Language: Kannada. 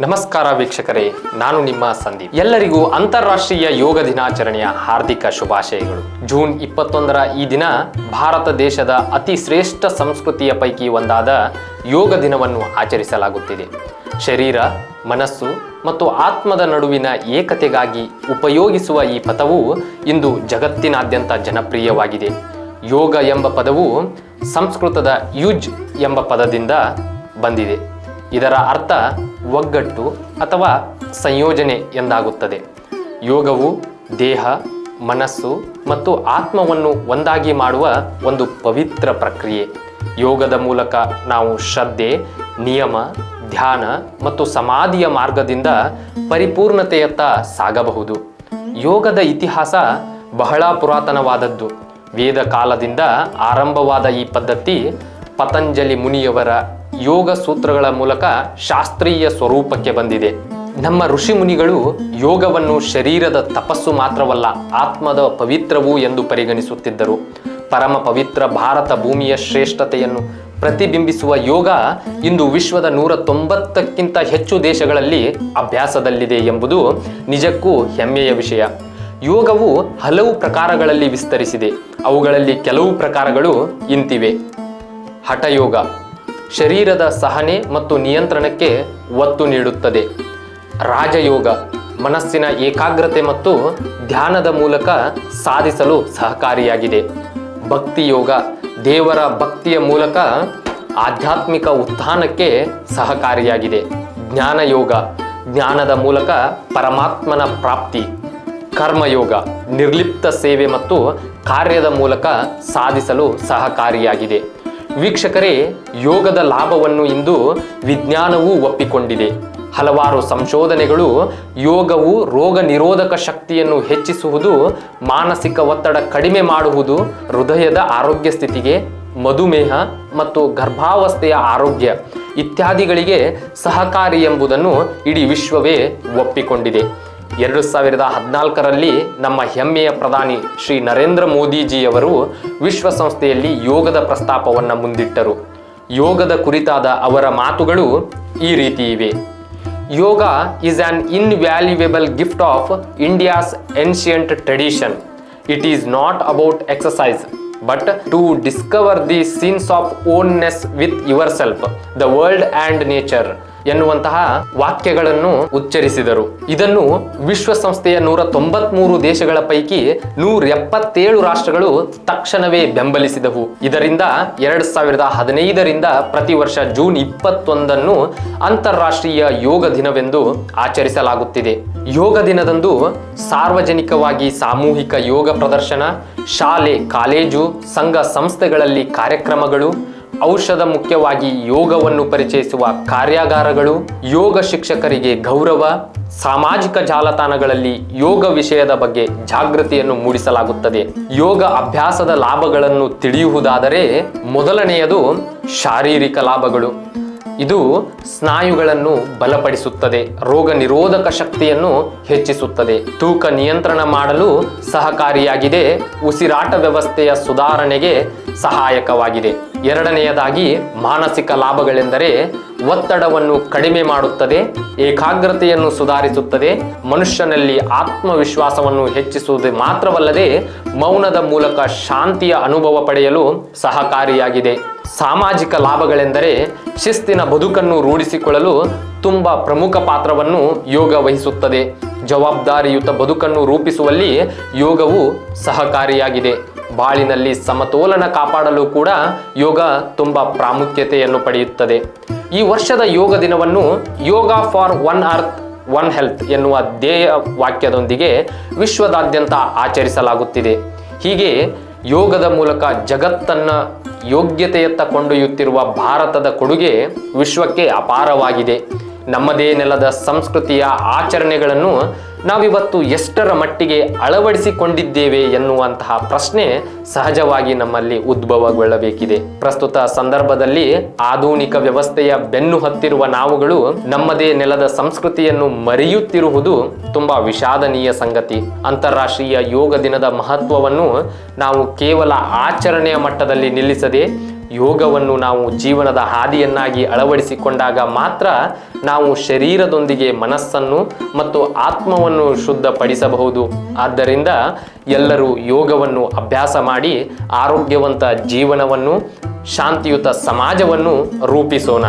ನಮಸ್ಕಾರ ವೀಕ್ಷಕರೇ, ನಾನು ನಿಮ್ಮ ಸಂದೀಪ್. ಎಲ್ಲರಿಗೂ ಅಂತಾರಾಷ್ಟ್ರೀಯ ಯೋಗ ದಿನಾಚರಣೆಯ ಹಾರ್ದಿಕ ಶುಭಾಶಯಗಳು. ಜೂನ್ ಇಪ್ಪತ್ತೊಂದರ ಈ ದಿನ ಭಾರತ ದೇಶದ ಅತಿ ಶ್ರೇಷ್ಠ ಸಂಸ್ಕೃತಿಯ ಪೈಕಿ ಒಂದಾದ ಯೋಗ ದಿನವನ್ನು ಆಚರಿಸಲಾಗುತ್ತಿದೆ. ಶರೀರ, ಮನಸ್ಸು ಮತ್ತು ಆತ್ಮದ ನಡುವಿನ ಏಕತೆಗಾಗಿ ಉಪಯೋಗಿಸುವ ಈ ಪಥವು ಇಂದು ಜಗತ್ತಿನಾದ್ಯಂತ ಜನಪ್ರಿಯವಾಗಿದೆ. ಯೋಗ ಎಂಬ ಪದವು ಸಂಸ್ಕೃತದ ಯುಜ್ ಎಂಬ ಪದದಿಂದ ಬಂದಿದೆ. ಇದರ ಅರ್ಥ ಒಗ್ಗಟ್ಟು ಅಥವಾ ಸಂಯೋಜನೆ ಎಂದಾಗುತ್ತದೆ. ಯೋಗವು ದೇಹ, ಮನಸ್ಸು ಮತ್ತು ಆತ್ಮವನ್ನು ಒಂದಾಗಿ ಮಾಡುವ ಒಂದು ಪವಿತ್ರ ಪ್ರಕ್ರಿಯೆ. ಯೋಗದ ಮೂಲಕ ನಾವು ಶ್ರದ್ಧೆ, ನಿಯಮ, ಧ್ಯಾನ ಮತ್ತು ಸಮಾಧಿಯ ಮಾರ್ಗದಿಂದ ಪರಿಪೂರ್ಣತೆಯತ್ತ ಸಾಗಬಹುದು. ಯೋಗದ ಇತಿಹಾಸ ಬಹಳ ಪುರಾತನವಾದದ್ದು. ವೇದ ಕಾಲದಿಂದ ಆರಂಭವಾದ ಈ ಪದ್ಧತಿ ಪತಂಜಲಿ ಮುನಿಯವರ ಯೋಗ ಸೂತ್ರಗಳ ಮೂಲಕ ಶಾಸ್ತ್ರೀಯ ಸ್ವರೂಪಕ್ಕೆ ಬಂದಿದೆ. ನಮ್ಮ ಋಷಿ ಮುನಿಗಳು ಯೋಗವನ್ನು ಶರೀರದ ತಪಸ್ಸು ಮಾತ್ರವಲ್ಲ, ಆತ್ಮದ ಪವಿತ್ರವೂ ಎಂದು ಪರಿಗಣಿಸುತ್ತಿದ್ದರು. ಪರಮ ಪವಿತ್ರ ಭಾರತ ಭೂಮಿಯ ಶ್ರೇಷ್ಠತೆಯನ್ನು ಪ್ರತಿಬಿಂಬಿಸುವ ಯೋಗ ಇಂದು ವಿಶ್ವದ ನೂರ ತೊಂಬತ್ತಕ್ಕಿಂತ ಹೆಚ್ಚು ದೇಶಗಳಲ್ಲಿ ಅಭ್ಯಾಸದಲ್ಲಿದೆ ಎಂಬುದು ನಿಜಕ್ಕೂ ಹೆಮ್ಮೆಯ ವಿಷಯ. ಯೋಗವು ಹಲವು ಪ್ರಕಾರಗಳಲ್ಲಿ ವಿಸ್ತರಿಸಿದೆ. ಅವುಗಳಲ್ಲಿ ಕೆಲವು ಪ್ರಕಾರಗಳು ಇಂತಿವೆ. ಹಠಯೋಗ. ಶರೀರದ ಸಹನೆ ಮತ್ತು ನಿಯಂತ್ರಣಕ್ಕೆ ಒತ್ತು ನೀಡುತ್ತದೆ. ರಾಜಯೋಗ, ಮನಸ್ಸಿನ ಏಕಾಗ್ರತೆ ಮತ್ತು ಧ್ಯಾನದ ಮೂಲಕ ಸಾಧಿಸಲು ಸಹಕಾರಿಯಾಗಿದೆ. ಭಕ್ತಿ ಯೋಗ, ದೇವರ ಭಕ್ತಿಯ ಮೂಲಕ ಆಧ್ಯಾತ್ಮಿಕ ಉತ್ಥಾನಕ್ಕೆ ಸಹಕಾರಿಯಾಗಿದೆ. ಜ್ಞಾನಯೋಗ ಜ್ಞಾನದ ಮೂಲಕ ಪರಮಾತ್ಮನ ಪ್ರಾಪ್ತಿ. ಕರ್ಮಯೋಗ ನಿರ್ಲಿಪ್ತ ಸೇವೆ ಮತ್ತು ಕಾರ್ಯದ ಮೂಲಕ ಸಾಧಿಸಲು ಸಹಕಾರಿಯಾಗಿದೆ. ವೀಕ್ಷಕರೇ, ಯೋಗದ ಲಾಭವನ್ನು ಇಂದು ವಿಜ್ಞಾನವೂ ಒಪ್ಪಿಕೊಂಡಿದೆ. ಹಲವಾರು ಸಂಶೋಧನೆಗಳು ಯೋಗವು ರೋಗ ನಿರೋಧಕ ಶಕ್ತಿಯನ್ನು ಹೆಚ್ಚಿಸುವುದು, ಮಾನಸಿಕ ಒತ್ತಡ ಕಡಿಮೆ ಮಾಡುವುದು, ಹೃದಯದ ಆರೋಗ್ಯ ಸ್ಥಿತಿಗೆ ಮಧುಮೇಹ ಮತ್ತು ಗರ್ಭಾವಸ್ಥೆಯ ಆರೋಗ್ಯ ಇತ್ಯಾದಿಗಳಿಗೆ ಸಹಕಾರಿ ಎಂಬುದನ್ನು ಇಡೀ ವಿಶ್ವವೇ ಒಪ್ಪಿಕೊಂಡಿದೆ. ಎರಡು ಸಾವಿರದ ಹದಿನಾಲ್ಕರಲ್ಲಿ ನಮ್ಮ ಹೆಮ್ಮೆಯ ಪ್ರಧಾನಿ ಶ್ರೀ ನರೇಂದ್ರ ಮೋದಿಜಿಯವರು ವಿಶ್ವಸಂಸ್ಥೆಯಲ್ಲಿ ಯೋಗದ ಪ್ರಸ್ತಾಪವನ್ನು ಮುಂದಿಟ್ಟರು. ಯೋಗದ ಕುರಿತಾದ ಅವರ ಮಾತುಗಳು ಈ ರೀತಿ ಇವೆ. Yoga is an invaluable gift of India's ancient tradition it is not about exercise but to discover the sense of oneness with yourself the world and nature ಎನ್ನುವಂತಹ ವಾಕ್ಯಗಳನ್ನು ಉಚ್ಚರಿಸಿದರು. ಇದನ್ನು ವಿಶ್ವಸಂಸ್ಥೆಯ ನೂರ ತೊಂಬತ್ಮೂರು ದೇಶಗಳ ಪೈಕಿ ನೂರ ಎಪ್ಪತ್ತೇಳು ರಾಷ್ಟ್ರಗಳು ತಕ್ಷಣವೇ ಬೆಂಬಲಿಸಿದವು. ಇದರಿಂದ ಎರಡ್ ಸಾವಿರದ ಹದಿನೈದರಿಂದ ಪ್ರತಿ ವರ್ಷ ಜೂನ್ ಇಪ್ಪತ್ತೊಂದನ್ನು ಅಂತಾರಾಷ್ಟ್ರೀಯ ಯೋಗ ದಿನವೆಂದು ಆಚರಿಸಲಾಗುತ್ತಿದೆ. ಯೋಗ ದಿನದಂದು ಸಾರ್ವಜನಿಕವಾಗಿ ಸಾಮೂಹಿಕ ಯೋಗ ಪ್ರದರ್ಶನ, ಶಾಲೆ, ಕಾಲೇಜು, ಸಂಘ ಸಂಸ್ಥೆಗಳಲ್ಲಿ ಕಾರ್ಯಕ್ರಮಗಳು ಔಷಧ ಮುಖ್ಯವಾಗಿ ಯೋಗವನ್ನು ಪರಿಚಯಿಸುವ ಕಾರ್ಯಾಗಾರಗಳು, ಯೋಗ ಶಿಕ್ಷಕರಿಗೆ ಗೌರವ, ಸಾಮಾಜಿಕ ಜಾಲತಾಣಗಳಲ್ಲಿ ಯೋಗ ವಿಷಯದ ಬಗ್ಗೆ ಜಾಗೃತಿಯನ್ನು ಮೂಡಿಸಲಾಗುತ್ತದೆ. ಯೋಗ ಅಭ್ಯಾಸದ ಲಾಭಗಳನ್ನು ತಿಳಿಯುವುದಾದರೆ, ಮೊದಲನೆಯದು ಶಾರೀರಿಕ ಲಾಭಗಳು. ಇದು ಸ್ನಾಯುಗಳನ್ನು ಬಲಪಡಿಸುತ್ತದೆ, ರೋಗ ನಿರೋಧಕ ಶಕ್ತಿಯನ್ನು ಹೆಚ್ಚಿಸುತ್ತದೆ. ತೂಕ ನಿಯಂತ್ರಣ ಮಾಡಲು ಸಹಕಾರಿಯಾಗಿದೆ, ಉಸಿರಾಟ ವ್ಯವಸ್ಥೆಯ ಸುಧಾರಣೆಗೆ ಸಹಾಯಕವಾಗಿದೆ. ಎರಡನೆಯದಾಗಿ, ಮಾನಸಿಕ ಲಾಭಗಳೆಂದರೆ ಒತ್ತಡವನ್ನು ಕಡಿಮೆ ಮಾಡುತ್ತದೆ, ಏಕಾಗ್ರತೆಯನ್ನು ಸುಧಾರಿಸುತ್ತದೆ, ಮನುಷ್ಯನಲ್ಲಿ ಆತ್ಮವಿಶ್ವಾಸವನ್ನು ಹೆಚ್ಚಿಸುವುದು ಮಾತ್ರವಲ್ಲದೆ ಮೌನದ ಮೂಲಕ ಶಾಂತಿಯ ಅನುಭವ ಪಡೆಯಲು ಸಹಕಾರಿಯಾಗಿದೆ. ಸಾಮಾಜಿಕ ಲಾಭಗಳೆಂದರೆ ಶಿಸ್ತಿನ ಬದುಕನ್ನು ರೂಢಿಸಿಕೊಳ್ಳಲು ತುಂಬ ಪ್ರಮುಖ ಪಾತ್ರವನ್ನು ಯೋಗ ವಹಿಸುತ್ತದೆ. ಜವಾಬ್ದಾರಿಯುತ ಬದುಕನ್ನು ರೂಪಿಸುವಲ್ಲಿ ಯೋಗವು ಸಹಕಾರಿಯಾಗಿದೆ. ಬಾಳಿನಲ್ಲಿ ಸಮತೋಲನ ಕಾಪಾಡಲು ಕೂಡ ಯೋಗ ತುಂಬ ಪ್ರಾಮುಖ್ಯತೆಯನ್ನು ಪಡೆಯುತ್ತದೆ. ಈ ವರ್ಷದ ಯೋಗ ದಿನವನ್ನು yoga for one earth one health ಎನ್ನುವ ಧ್ಯೇಯ ವಾಕ್ಯದೊಂದಿಗೆ ವಿಶ್ವದಾದ್ಯಂತ ಆಚರಿಸಲಾಗುತ್ತಿದೆ. ಹೀಗೆ ಯೋಗದ ಮೂಲಕ ಜಗತ್ತನ್ನ ಯೋಗ್ಯತೆಯತ್ತ ಕೊಂಡೊಯ್ಯುತ್ತಿರುವ ಭಾರತದ ಕೊಡುಗೆ ವಿಶ್ವಕ್ಕೆ ಅಪಾರವಾಗಿದೆ. ನಮ್ಮದೇ ನೆಲದ ಸಂಸ್ಕೃತಿಯ ಆಚರಣೆಗಳನ್ನು ನಾವಿವತ್ತು ಎಷ್ಟರ ಮಟ್ಟಿಗೆ ಅಳವಡಿಸಿಕೊಂಡಿದ್ದೇವೆ ಎನ್ನುವಂತಹ ಪ್ರಶ್ನೆ ಸಹಜವಾಗಿ ನಮ್ಮಲ್ಲಿ ಉದ್ಭವಗೊಳ್ಳಬೇಕಿದೆ. ಪ್ರಸ್ತುತ ಸಂದರ್ಭದಲ್ಲಿ ಆಧುನಿಕ ವ್ಯವಸ್ಥೆಯ ಬೆನ್ನು ಹತ್ತಿರುವ ನಾವುಗಳು ನಮ್ಮದೇ ನೆಲದ ಸಂಸ್ಕೃತಿಯನ್ನು ಮರೆಯುತ್ತಿರುವುದು ತುಂಬಾ ವಿಷಾದನೀಯ ಸಂಗತಿ. ಅಂತಾರಾಷ್ಟ್ರೀಯ ಯೋಗ ದಿನದ ಮಹತ್ವವನ್ನು ನಾವು ಕೇವಲ ಆಚರಣೆಯ ಮಟ್ಟದಲ್ಲಿ ನಿಲ್ಲಿಸದೆ ಯೋಗವನ್ನು ನಾವು ಜೀವನದ ಹಾದಿಯನ್ನಾಗಿ ಅಳವಡಿಸಿಕೊಂಡಾಗ ಮಾತ್ರ ನಾವು ಶರೀರದೊಂದಿಗೆ ಮನಸ್ಸನ್ನು ಮತ್ತು ಆತ್ಮವನ್ನು ಶುದ್ಧಪಡಿಸಬಹುದು. ಆದ್ದರಿಂದ ಎಲ್ಲರೂ ಯೋಗವನ್ನು ಅಭ್ಯಾಸ ಮಾಡಿ ಆರೋಗ್ಯವಂತ ಜೀವನವನ್ನು, ಶಾಂತಿಯುತ ಸಮಾಜವನ್ನು ರೂಪಿಸೋಣ.